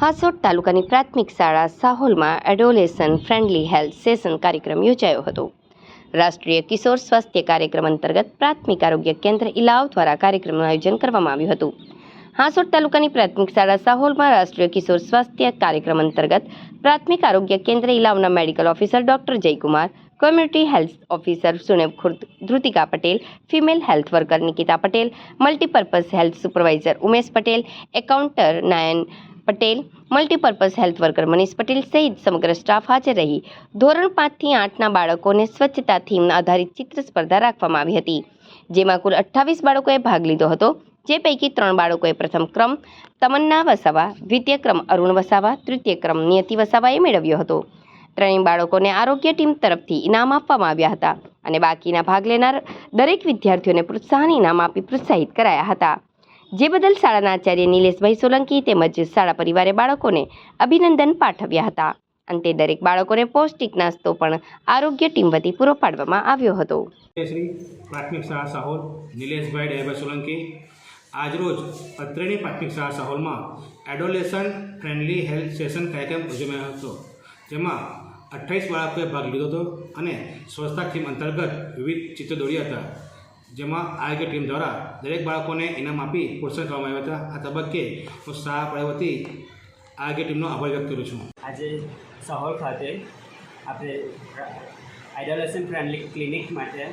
હાસોટ તાલુકાની પ્રાથમિક શાળા સાહોલમાં એડોલેશન ફ્રેન્ડલી હેલ્થ સેશન કાર્યક્રમ યોજાયો હતો. રાષ્ટ્રીય કિશોર સ્વાસ્થ્ય કાર્યક્રમ અંતર્ગત પ્રાથમિક આરોગ્ય કેન્દ્ર ઇલાવ દ્વારા કાર્યક્રમનું આયોજન કરવામાં આવ્યું હતું. હાસોટ તાલુકાની પ્રાથમિક શાળા સાહોલમાં રાષ્ટ્રીય કિશોર સ્વાસ્થ્ય કાર્યક્રમ અંતર્ગત પ્રાથમિક આરોગ્ય કેન્દ્ર ઇલાવના medical officer doctor Jaykumar, community health officer Suneb Khurd Dhrutika Patel, female health worker Nikita Patel, multipurpose health supervisor Umesh Patel, accountant Nayan Patel multipurpose health worker Manish Patel સહિત સમગ્ર સ્ટાફ હાજર રહી. ધોરણ પાંચથી આઠના બાળકોને સ્વચ્છતા થીમ આધારિત ચિત્ર સ્પર્ધા રાખવામાં આવી હતી. જેમાં કુલ અઠ્ઠાવીસ બાળકોએ ભાગ લીધો હતો. જે પૈકી ત્રણ બાળકોએ પ્રથમ ક્રમ, તમન્ના વસાવા, દ્વિતીય ક્રમ અરુણ વસાવા, તૃતીય ક્રમ નિયતિ વસાવાએ મેળવ્યો હતો. ત્રણેય બાળકોને આરોગ્ય ટીમ તરફથી ઇનામ આપવામાં આવ્યા હતા અને બાકીના ભાગ લેનાર દરેક વિદ્યાર્થીઓને પ્રોત્સાહન ઇનામ આપી પ્રોત્સાહિત કરાયા હતા. જે બદલ શાળાના આચાર્ય નિલેશભાઈ સોલંકી તેમજ શાળા પરિવારે બાળકોને અભિનંદન પાઠવ્યા હતા. અંતે દરેક બાળકોને પૌષ્ટિક નાસ્તો પણ આરોગ્ય ટીમ વતી પૂરો પાડવામાં આવ્યો હતો. પ્રાથમિક શાળા સાહોલ, નિલેશભાઈ ડેભાઈ સોલંકી. આજરોજ અત્રેની પ્રાથમિક શાળા સાહોલમાં એડોલેશન ફ્રેન્ડલી હેલ્થ સેશન કાર્યક્રમ યોજાયો હતો, જેમાં અઠ્ઠાવીસ બાળકોએ ભાગ લીધો હતો અને સ્વચ્છતા થીમ અંતર્ગત વિવિધ ચિત્રો દોર્યા હતા. જેમાં આરોગ્ય ટીમ દ્વારા દરેક બાળકોને ઇનામ આપી પ્રોત્સાહન કરવામાં આવ્યા હતા. આ તબક્કે હું પડાવી વતી આરોગ્ય ટીમનો આભાર વ્યક્ત કરું છું. આજે સહોલ ખાતે આપણે આઇડોલેશન ફ્રેન્ડલી ક્લિનિક માટે,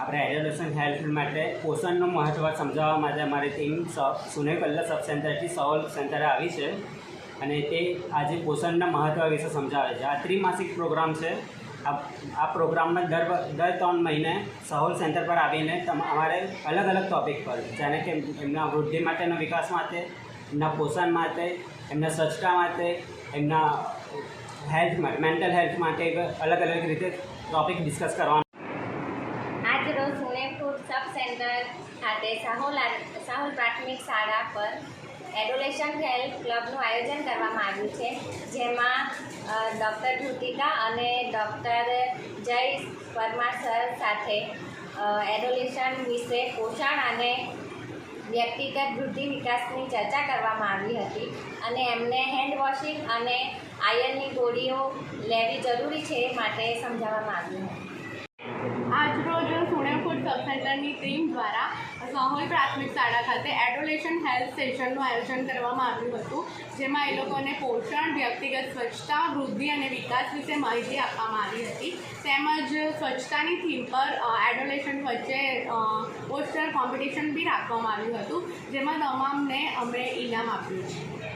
આપણે આઇડોલેશન હેલ્થ માટે પોષણનું મહત્ત્વ સમજાવવા માટે અમારી ટીમ સુને કલ્લા સબ સેન્ટરથી સહોલ સેન્ટરે આવી છે અને તે આજે પોષણના મહત્ત્વ વિશે સમજાવે છે. આ ત્રિમાસિક પ્રોગ્રામ છે. આ પ્રોગ્રામમાં દર દર ત્રણ મહિને સહોલ સેન્ટર પર આવીને અમારે અલગ અલગ ટોપિક પર, જેને કે એમના વૃદ્ધિ માટેના વિકાસ માટે, એમના પોષણ માટે, એમના સ્વચ્છતા માટે, એમના હેલ્થ મેન્ટલ હેલ્થ માટે અલગ અલગ રીતે ટોપિક ડિસ્કસ કરવાનો. આજ રોજ સુનેપુર સબ સેન્ટર ખાતે સાહોલ સાહોલ પ્રાથમિક શાળા પર એડોલેશન હેલ્થ ક્લબનું આયોજન કરવામાં આવ્યું છે, જેમાં ડૉક્ટર ધૃતિકા અને ડૉક્ટર જય પરમાર સર સાથે એડોલેશન વિશે પોષણ અને વ્યક્તિગત વૃદ્ધિ વિકાસની ચર્ચા કરવામાં આવી હતી અને એમને હેન્ડ વોશિંગ અને આયર્નની ગોળીઓ લેવી જરૂરી છે માટે સમજાવવામાં આવ્યું હતું. આજરોજ સુણેપુર સબ સેન્ટરની ટીમ દ્વારા સાહોલ પ્રાથમિક શાળા ખાતે એડોલેશન હેલ્થ સેશનનું આયોજન કરવામાં આવ્યું હતું, જેમાં એ લોકોને પોષણ, વ્યક્તિગત સ્વચ્છતા, વૃદ્ધિ અને વિકાસ વિશે માહિતી આપવામાં આવી હતી. તેમજ સ્વચ્છતાની થીમ પર એડોલેશન વચ્ચે પોસ્ટર કોમ્પિટિશન બી રાખવામાં આવ્યું હતું, જેમાં તમામને અમે ઇનામ આપ્યું છે.